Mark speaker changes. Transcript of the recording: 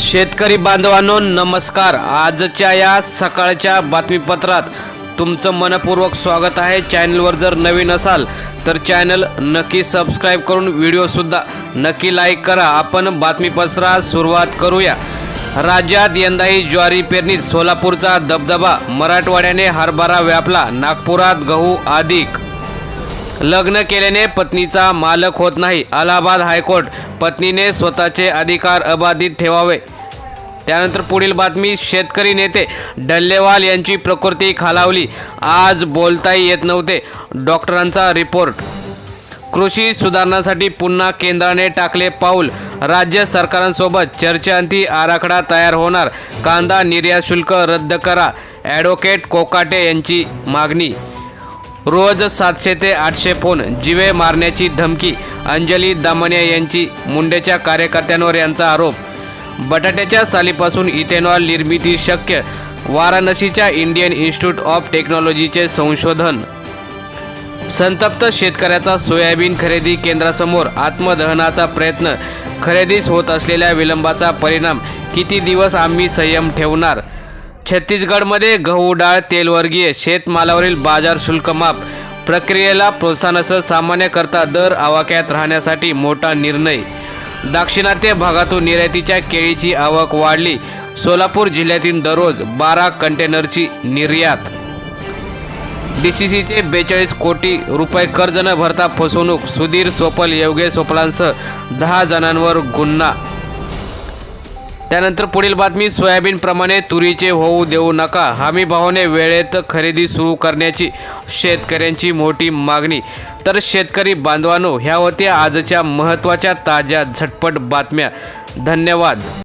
Speaker 1: शेतकरी बांधवांनो नमस्कार. आजच्या या सकाळच्या बातमीपत्रात तुमचं मनपूर्वक स्वागत आहे. चॅनलवर जर नवीन असाल तर चॅनल नक्की सबस्क्राईब करून व्हिडिओसुद्धा नक्की लाईक करा. आपण बातमीपत्रात सुरुवात करूया. राज्यात यंदाही ज्वारी पेरणीत सोलापूरचा दबदबा. मराठवाड्याने हरभरा व्यापला. नागपुरात गहू अधिक लग्न केल्याने पत्नीचा मालक होत नाही. अलाहाबाद हायकोर्ट पत्नीने स्वतःचे अधिकार अबाधित ठेवावे. त्यानंतर पुढील बातमी शेतकरी नेते डल्लेवाल यांची प्रकृती खालावली. आज बोलताही येत नव्हते. डॉक्टरांचा रिपोर्ट. कृषी सुधारणांसाठी पुन्हा केंद्राने टाकले पाऊल. राज्य सरकारांसोबत चर्चेअंती आराखडा तयार होणार. कांदा निर्यात शुल्क रद्द करा. ॲडव्होकेट कोकाटे यांची मागणी रोज सातशे ते आठशे फोन जिवे मारण्याची धमकी अंजली दामनिया यांची मुंडेच्या कार्यकर्त्यांवर यांचा आरोप. बटाट्याच्या सालीपासून इथेनॉल निर्मिती शक्य वाराणसीच्या इंडियन इन्स्टिट्यूट ऑफ टेक्नॉलॉजीचे संशोधन. संतप्त शेतकऱ्याचा सोयाबीन खरेदी केंद्रासमोर आत्मदहनाचा प्रयत्न खरेदीस होत असलेल्या विलंबाचा परिणाम किती दिवस आम्ही संयम ठेवणार? छत्तीसगडमध्ये गहू डाळ तेलवर्गीय शेतमालावरील बाजार शुल्क माप प्रक्रियेला प्रोत्साहनासह सामान्यकरता दर आवाक्यात राहण्यासाठी मोठा निर्णय. दाक्षिणात्य भागातून निर्यातीच्या केळीची आवक वाढली. सोलापूर जिल्ह्यातील दररोज बारा कंटेनरची निर्यात. डी सी सीचे बेचाळीस कोटी रुपये कर्ज न भरता फसवणूक. सुधीर सोपल योगेश सोपलांसह दहा जणांवर गुन्हा त्यानंतर पुढील बातमी सोयाबीनप्रमाणे तुरीचे होऊ देऊ नका. हमी भावाने वेळेत खरेदी सुरू करण्याची शेतकऱ्यांची मोठी मागणी. तर शेतकरी बांधवांनो ह्या होत्या आजच्या महत्त्वाच्या ताज्या झटपट बातम्या. धन्यवाद.